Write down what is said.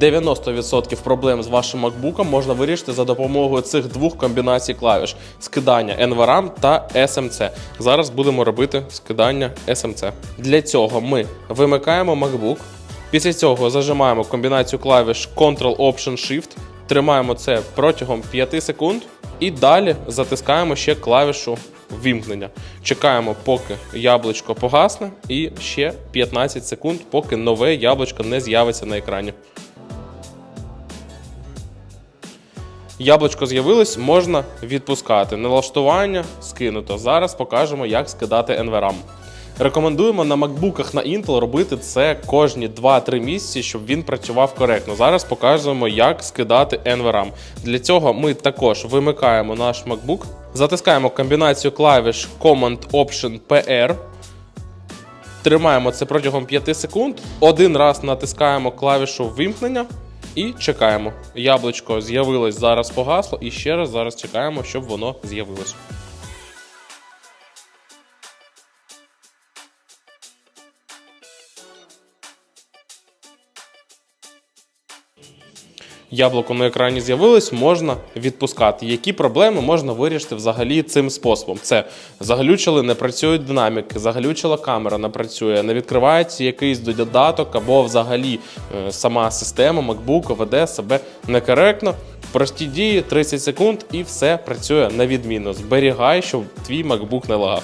90% проблем з вашим MacBook можна вирішити за допомогою цих двох комбінацій клавіш: скидання NVRAM та SMC. Зараз будемо робити скидання SMC. Для цього ми вимикаємо MacBook. Після цього зажимаємо комбінацію клавіш Ctrl-Option-Shift, тримаємо це протягом 5 секунд і далі затискаємо ще клавішу вімкнення. Чекаємо, поки яблучко погасне, і ще 15 секунд, поки нове яблучко не з'явиться на екрані. Яблучко з'явилось, можна відпускати. Налаштування скинуто. Зараз покажемо, як скидати NVRAM. Рекомендуємо на макбуках на Intel робити це кожні 2-3 місяці, щоб він працював коректно. Зараз покажемо, як скидати NVRAM. Для цього ми також вимикаємо наш MacBook, затискаємо комбінацію клавіш Command Option PR. Тримаємо це протягом 5 секунд. Один раз натискаємо клавішу вимкнення і чекаємо. Яблучко з'явилось, зараз погасло, і ще раз зараз чекаємо, щоб воно з'явилось. Яблуко на екрані з'явилось, можна відпускати. Які проблеми можна вирішити взагалі цим способом? Це заглючили, не працюють динаміки, заглючила камера, не працює, не відкривається якийсь додаток, або взагалі е, сама система MacBook веде себе некоректно. Прості дії, 30 секунд, і все працює на відмінно. Зберігай, щоб твій MacBook не лагав.